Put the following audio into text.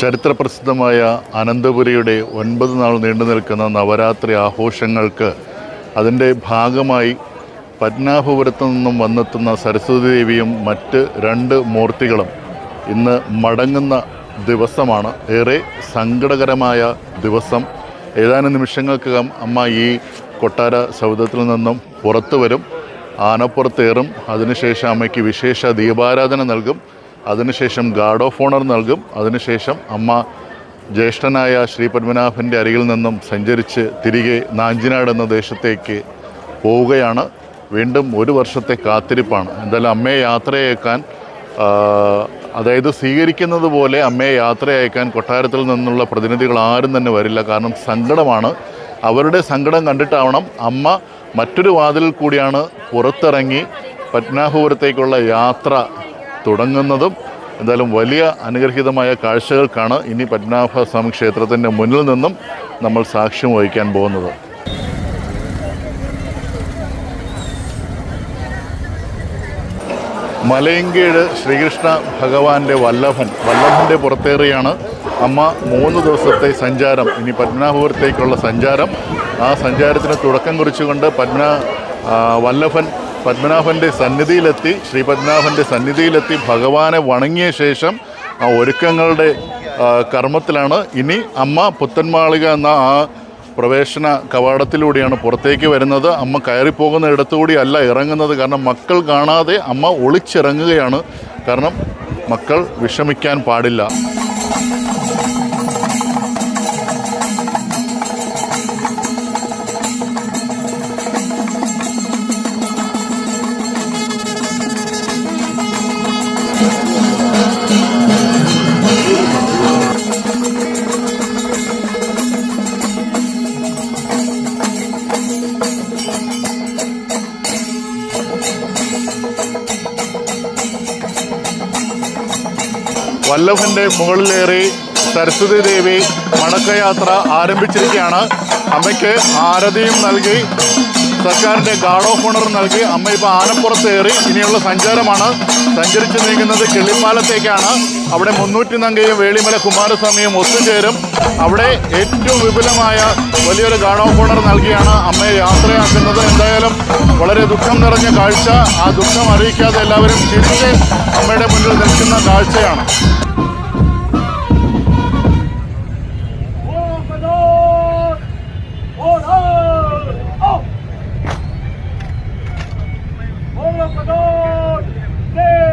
ചരിത്രപ്രസിദ്ധമായ അനന്തപുരിയുടെ ഒൻപത് നാൾ നീണ്ടു നിൽക്കുന്ന നവരാത്രി ആഘോഷങ്ങൾക്ക് അതിന്റെ ഭാഗമായി പത്മനാഭപുരത്തു നിന്നും വന്നെത്തുന്ന സരസ്വതി ദേവിയും മറ്റ് രണ്ട് മൂർത്തികളും ഇന്ന് മടങ്ങുന്ന ദിവസമാണ്. ഏറെ സങ്കടകരമായ ദിവസം. ഏതാനും നിമിഷങ്ങൾക്കകം അമ്മ ഈ കൊട്ടാര സൗധത്തിൽ നിന്നും പുറത്തു വരും. ആനപ്പുറത്തേറും അതിനുശേഷം അമ്മയ്ക്ക് വിശേഷ ദീപാരാധന നൽകും. അതിനുശേഷം ഗാർഡ് ഓഫ് ഓണർ നൽകും. അതിനുശേഷം അമ്മ ജ്യേഷ്ഠനായ ശ്രീ പത്മനാഭന്റെ അരികിൽ നിന്നും സഞ്ചരിച്ച് തിരികെ നാഞ്ചിനാട് എന്ന ദേശത്തേക്ക് പോവുകയാണ്. വീണ്ടും ഒരു വർഷത്തെ കാത്തിരിപ്പാണ്. എന്തായാലും അമ്മയെ യാത്രയേക്കാൻ അതായത് സ്വീകരിക്കുന്നത് പോലെ അമ്മയെ യാത്രയയക്കാൻ കൊട്ടാരത്തിൽ നിന്നുള്ള പ്രതിനിധികൾ ആരും തന്നെ വരില്ല. കാരണം സങ്കടമാണ്. അവരുടെ സങ്കടം കണ്ടിട്ടാവണം അമ്മ മറ്റൊരു വാതിലിൽ കൂടിയാണ് പുറത്തിറങ്ങി പത്മനാഭപുരത്തേക്കുള്ള യാത്ര തുടങ്ങുന്നതും എന്തായാലും വലിയ അനുഗ്രഹീതമായ കാഴ്ചകൾക്കാണ് ഇനി പത്മനാഭ സ്വാമി ക്ഷേത്രത്തിന്റെ മുന്നിൽ നിന്നും നമ്മൾ സാക്ഷ്യം വഹിക്കാൻ പോകുന്നത്. മലയങ്കീഴ് ശ്രീകൃഷ്ണ ഭഗവാന്റെ വല്ലഭൻ വല്ലഭന്റെ പുറത്തേറിയാണ് അമ്മ മൂന്ന് ദിവസത്തെ സഞ്ചാരം ഇനി പത്മനാഭപുരത്തേക്കുള്ള സഞ്ചാരം. ആ സഞ്ചാരത്തിന് തുടക്കം കുറിച്ചുകൊണ്ട് പത്മന വല്ലഭൻ പത്മനാഭന്റെ സന്നിധിയിലെത്തി ശ്രീ പത്മനാഭന്റെ സന്നിധിയിലെത്തി ഭഗവാനെ വണങ്ങിയ ശേഷം ആ ഒരുക്കങ്ങളുടെ കർമ്മത്തിലാണ്. ഇനി അമ്മ പുത്തൻമാളിക എന്ന ആ പ്രവേശന കവാടത്തിലൂടെയാണ് പുറത്തേക്ക് വരുന്നത്. അമ്മ കയറിപ്പോകുന്ന ഇടത്തുകൂടി അല്ല ഇറങ്ങുന്നത്. കാരണം മക്കൾ കാണാതെ അമ്മ ഒളിച്ചിറങ്ങുകയാണ്. കാരണം മക്കൾ വിഷമിക്കാൻ പാടില്ല. വല്ലഭന്റെ മുകളിലേറി സരസ്വതി ദേവി മടക്കയാത്ര ആരംഭിച്ചിരിക്കുകയാണ്. അമ്മയ്ക്ക് ആരതിയും നൽകി സർക്കാരിന്റെ ഗാർഡ് ഓഫ് ഓണർ നൽകി. അമ്മ ഇപ്പോൾ ആനപ്പുറത്തേറി ഇനിയുള്ള സഞ്ചാരമാണ്. സഞ്ചരിച്ച് നീങ്ങുന്നത് കിള്ളിപ്പാലത്തേക്കാണ്. അവിടെ മുന്നൂറ്റി നങ്കയും വേളിമല കുമാരസ്വാമിയും ഒത്തുചേരും. അവിടെ ഏറ്റവും വിപുലമായ വലിയൊരു ഗാർഡ് ഓഫ് ഓണർ നൽകിയാണ് അമ്മയെ യാത്രയാക്കുന്നത്. എന്തായാലും വളരെ ദുഃഖം നിറഞ്ഞ കാഴ്ച. ആ ദുഃഖം അറിയിക്കാതെ എല്ലാവരും ചിരിച്ച് അമ്മയുടെ മുന്നിൽ നിൽക്കുന്ന കാഴ്ചയാണ്. のことです